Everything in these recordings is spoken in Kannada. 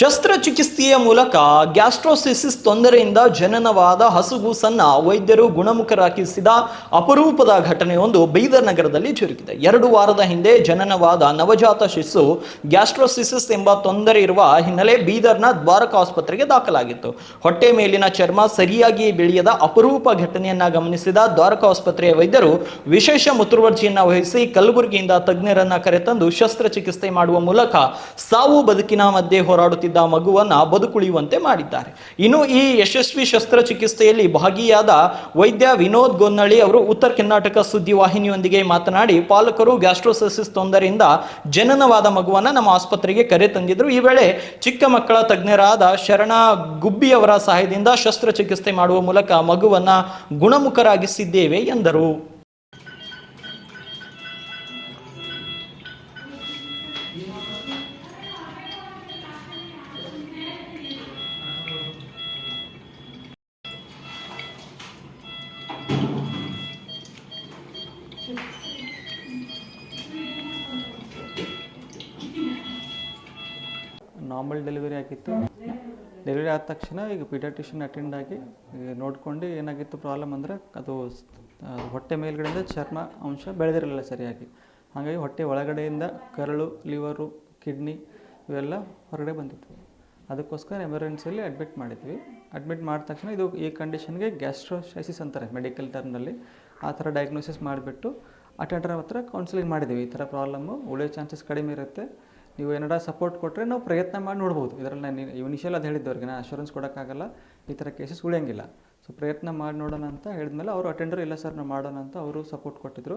ಶಸ್ತ್ರಚಿಕಿತ್ಸೆಯ ಮೂಲಕ ಗ್ಯಾಸ್ಟ್ರೋಸಿಸಿಸ್ ತೊಂದರೆಯಿಂದ ಜನನವಾದ ಹಸುಗೂಸನ್ನ ವೈದ್ಯರು ಗುಣಮುಖರಾಗಿಸಿದ ಅಪರೂಪದ ಘಟನೆಯೊಂದು ಬೀದರ್ ನಗರದಲ್ಲಿ ಜರುಗಿದೆ. ಎರಡು ವಾರದ ಹಿಂದೆ ಜನನವಾದ ನವಜಾತ ಶಿಶು ಗ್ಯಾಸ್ಟ್ರೋಸಿಸಿಸ್ ಎಂಬ ತೊಂದರೆ ಇರುವ ಹಿನ್ನೆಲೆ ಬೀದರ್ನ ದ್ವಾರಕ ಆಸ್ಪತ್ರೆಗೆ ದಾಖಲಾಗಿತ್ತು. ಹೊಟ್ಟೆ ಮೇಲಿನ ಚರ್ಮ ಸರಿಯಾಗಿ ಬೆಳೆಯದ ಅಪರೂಪ ಘಟನೆಯನ್ನ ಗಮನಿಸಿದ ದ್ವಾರಕ ಆಸ್ಪತ್ರೆಯ ವೈದ್ಯರು ವಿಶೇಷ ಮುತುವರ್ಜಿಯನ್ನ ವಹಿಸಿ ಕಲಬುರಗಿಯಿಂದ ತಜ್ಞರನ್ನ ಕರೆತಂದು ಶಸ್ತ್ರಚಿಕಿತ್ಸೆ ಮಾಡುವ ಮೂಲಕ ಸಾವು ಬದುಕಿನ ಮಧ್ಯೆ ಹೋರಾಡುತ್ತಿದ್ದ ಮಗುವನ್ನ ಬದುಕುಳಿಯುವಂತೆ ಮಾಡಿದ್ದಾರೆ. ಇನ್ನು ಈ ಯಶಸ್ವಿ ಶಸ್ತ್ರಚಿಕಿತ್ಸೆಯಲ್ಲಿ ಭಾಗಿಯಾದ ವೈದ್ಯ ವಿನೋದ್ ಗೊನ್ನಳ್ಳಿ ಅವರು ಉತ್ತರ ಕರ್ನಾಟಕ ಸುದ್ದಿ ವಾಹಿನಿಯೊಂದಿಗೆ ಮಾತನಾಡಿ, ಪಾಲಕರು ಗ್ಯಾಸ್ಟ್ರೋಸಿಸಿಸ್ ತೊಂದರೆಯಿಂದ ಜನನವಾದ ಮಗುವನ್ನು ನಮ್ಮ ಆಸ್ಪತ್ರೆಗೆ ಕರೆ ತಂದಿದ್ರು. ಈ ವೇಳೆ ಚಿಕ್ಕ ಮಕ್ಕಳ ತಜ್ಞರಾದ ಶರಣ ಗುಬ್ಬಿಯವರ ಸಹಾಯದಿಂದ ಶಸ್ತ್ರಚಿಕಿತ್ಸೆ ಮಾಡುವ ಮೂಲಕ ಮಗುವನ್ನ ಗುಣಮುಖರಾಗಿಸಿದ್ದೇವೆ ಎಂದರು. ನಾರ್ಮಲ್ ಡೆಲಿವರಿ ಆಗಿತ್ತು. ಡೆಲಿವರಿ ಆದ ತಕ್ಷಣ ಈಗ ಪೀಡಿಯಾಟ್ರಿಷಿಯನ್ ಅಟೆಂಡ್ ಆಗಿ ನೋಡ್ಕೊಂಡು ಏನಾಗಿತ್ತು ಪ್ರಾಬ್ಲಮ್ ಅಂದರೆ ಅದು ಹೊಟ್ಟೆ ಮೇಲ್ಗಡೆಯಿಂದ ಚರ್ಮ ಅಂಶ ಬೆಳೆದಿರಲಿಲ್ಲ ಸರಿಯಾಗಿ. ಹಾಗಾಗಿ ಹೊಟ್ಟೆ ಒಳಗಡೆಯಿಂದ ಕರಳು ಲಿವರು ಕಿಡ್ನಿ ಇವೆಲ್ಲ ಹೊರಗಡೆ ಬಂದಿತ್ತು. ಅದಕ್ಕೋಸ್ಕರ ಎಮರ್ಜೆನ್ಸಿಯಲ್ಲಿ ಅಡ್ಮಿಟ್ ಮಾಡಿದ್ವಿ. ಅಡ್ಮಿಟ್ ಮಾಡಿದ ತಕ್ಷಣ ಇದು ಈ ಕಂಡೀಷನ್ಗೆ ಗ್ಯಾಸ್ಟ್ರೋಸೈಸಿಸ್ ಅಂತಾರೆ ಮೆಡಿಕಲ್ ಟರ್ಮ್ನಲ್ಲಿ ಆ ಥರ ಡಯಾಗ್ನೋಸಿಸ್ ಮಾಡಿಬಿಟ್ಟು ಅಟೆಂಡರ್ ಹತ್ರ ಕೌನ್ಸಿಲಿಂಗ್ ಮಾಡಿದ್ದೀವಿ. ಈ ಥರ ಪ್ರಾಬ್ಲಮ್ಮು ಉಳಿಯೋ ಚಾನ್ಸಸ್ ಕಡಿಮೆ ಇರುತ್ತೆ. ನೀವು ಏನಾರ ಸಪೋರ್ಟ್ ಕೊಟ್ಟರೆ ನಾವು ಪ್ರಯತ್ನ ಮಾಡಿ ನೋಡ್ಬೋದು. ಇದರಲ್ಲಿ ನಾನು ಇನಿಷಿಯಲ್ ಅದು ಹೇಳಿದ್ದವ್ರಿಗೆ ನಾನು ಅಶೂರೆನ್ಸ್ ಕೊಡೋಕ್ಕಾಗಲ್ಲ, ಈ ಥರ ಕೇಸಸ್ ಉಳಿಯೋಂಗಿಲ್ಲ. ಸೊ ಪ್ರಯತ್ನ ಮಾಡಿ ನೋಡೋಣ ಅಂತ ಹೇಳಿದ್ಮೇಲೆ ಅವರು ಅಟೆಂಡರ್ ಇಲ್ಲ ಸರ್ ನಾವು ಮಾಡೋಣ ಅಂತ ಅವರು ಸಪೋರ್ಟ್ ಕೊಟ್ಟಿದ್ರು.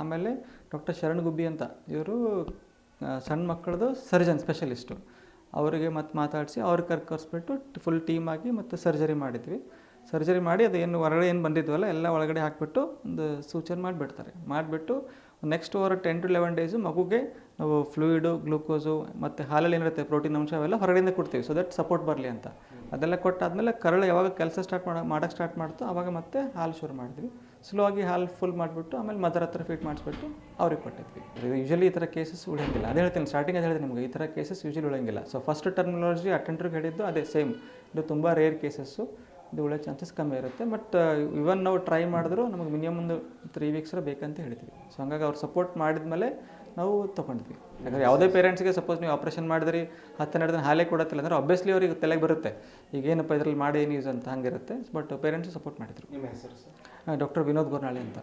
ಆಮೇಲೆ ಡಾಕ್ಟರ್ ಶರಣ್ ಗುಬ್ಬಿ ಅಂತ, ಇವರು ಸಣ್ಣ ಮಕ್ಕಳದು ಸರ್ಜನ್ ಸ್ಪೆಷಲಿಸ್ಟು ಅವರಿಗೆ ಮತ್ತೆ ಮಾತಾಡಿಸಿ ಅವ್ರಿಗೆ ಕರ್ಕರ್ಸ್ಬಿಟ್ಟು ಫುಲ್ ಟೀಮ್ ಆಗಿ ಮತ್ತು ಸರ್ಜರಿ ಮಾಡಿದ್ವಿ. ಸರ್ಜರಿ ಮಾಡಿ ಅದು ಏನು ಹೊರಗಡೆ ಏನು ಬಂದಿದ್ವಲ್ಲ ಎಲ್ಲ ಒಳಗಡೆ ಹಾಕಿಬಿಟ್ಟು ಒಂದು ಸೂಚನೆ ಮಾಡಿಬಿಡ್ತಾರೆ. ಮಾಡಿಬಿಟ್ಟು next over ten to eleven days ಮಗುಗೆ ನಾವು ಫ್ಲೂಯಿಡು ಗ್ಲೂಕೋಸು ಮತ್ತು ಹಾಲಲ್ಲಿ ಏನಿರುತ್ತೆ ಪ್ರೋಟೀನ್ ಅಂಶ ಅವೆಲ್ಲ ಹೊರಗಡೆಯಿಂದ ಕೊಡ್ತೀವಿ. ಸೊ ದಟ್ ಸಪೋರ್ಟ್ ಬರಲಿ ಅಂತ. ಅದೆಲ್ಲ ಕೊಟ್ಟಾದಮೇಲೆ ಕರಳು ಯಾವಾಗ ಕೆಲಸ ಸ್ಟಾರ್ಟ್ ಮಾಡೋ ಮಾಡೋಕ್ಕೆ ಸ್ಟಾರ್ಟ್ ಮಾಡ್ತು ಆವಾಗ ಮತ್ತೆ ಹಾಲು ಶುರು ಮಾಡಿದ್ವಿ. ಸ್ಲೋ ಆಗಿ ಹಾಲು ಫುಲ್ ಮಾಡಿಬಿಟ್ಟು ಆಮೇಲೆ ಮದರ್ ಹತ್ರ ಫೀಟ್ ಮಾಡಿಸ್ಬಿಟ್ಟು ಅವ್ರಿಗೆ ಕೊಟ್ಟಿದ್ವಿ. ಯೂಶಲಿ ಈ ಥರ ಕೇಸಸ್ ಉಳಿಯಂಗಿಲ್ಲ. ಅದೇ ಹೇಳ್ತೀನಿ ಸ್ಟಾರ್ಟಿಂಗ್ ಅದು ಹೇಳಿದೆ ನಿಮಗೆ. ಈ ಥರ ಕೇಸಸ್ ಯೂಶಲಿ ಉಳಿಯಂಗಿಲ್ಲ. ಸೊ ಫಸ್ಟ್ ಟರ್ಮಿನಾಲಜಿ ಅಟೆಂಡ್ರಿಗೆ ಹೇಳಿದ್ದು ಅದೇ ಸೇಮ್ ಇದು ತುಂಬ ರೇರ್ ಕೇಸಸ್ಸು ಇದು ಉಳಿಯೋ ಚಾನ್ಸಸ್ ಕಮ್ಮಿ ಇರುತ್ತೆ. ಬಟ್ ಇವನ್ ನಾವು ಟ್ರೈ ಮಾಡಿದ್ರು ನಮಗೆ ಮಿನಿಮಮ್ ಒಂದು ತ್ರೀ ವೀಕ್ಸ್ ಬೇಕಂತ ಹೇಳ್ತೀವಿ ಸೊ ಹಂಗಾಗಿ ಅವ್ರು ಸಪೋರ್ಟ್ ಮಾಡಿದ್ಮೇಲೆ ನಾವು ತೊಗೊಂಡ್ವಿ. ಯಾಕಂದ್ರೆ ಯಾವುದೇ ಪೇರೆಂಟ್ಸ್ಗೆ ಸಪೋಸ್ ನೀವು ಆಪ್ರೇಷನ್ ಮಾಡಿದ್ರಿ ಹತ್ತೆರಡು ದಿನ ಹಾಲೇ ಕೊಡತ್ತಿಲ್ಲ ಅಂದ್ರೆ ಆಬ್ವಿಯಸ್ಲಿ ಅವ್ರಿಗೆ ತಲೆಗೆ ಬರುತ್ತೆ. ಈಗ ಏನಪ್ಪ ಇದ್ರಲ್ಲಿ ಮಾಡಿ ಏನು ಯೂಸ್ ಅಂತ ಹಂಗಿರುತ್ತೆ. ಬಟ್ ಪೇರೆಂಟ್ಸ್ ಸಪೋರ್ಟ್ ಮಾಡಿದ್ರು. ನಿಮ್ಮ ಹೆಸರು ಸರ್? ಡಾಕ್ಟರ್ ವಿನೋದ್ ಗೋರ್ನಾಳೆ ಅಂತ.